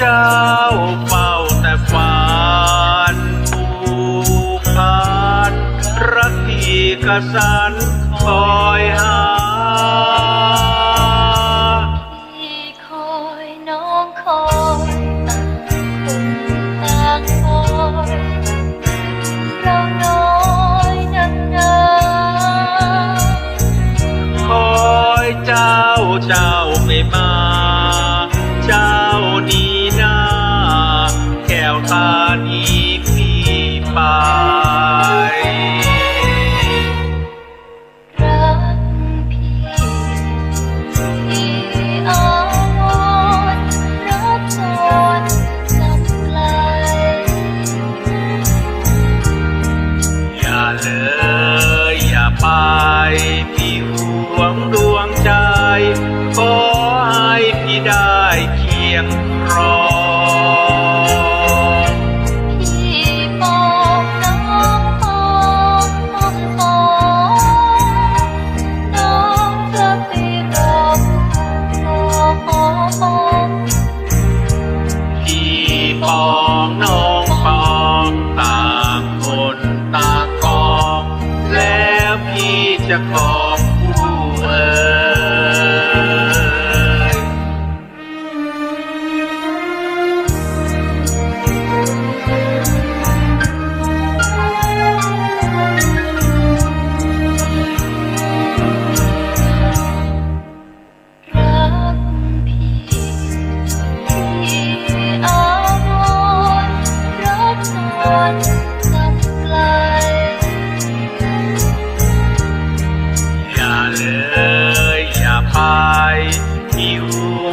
เจ้าเฝ้าแต่ฝันผูกพันรักที่กระสันคอยหา อย่าไปพี่ห่วงดวงใจ ขอให้พี่ได้เคียงครองพี่บอกน้องพองน้องพองน้องจะไปรอพองพี่ปองน้อง จะกอ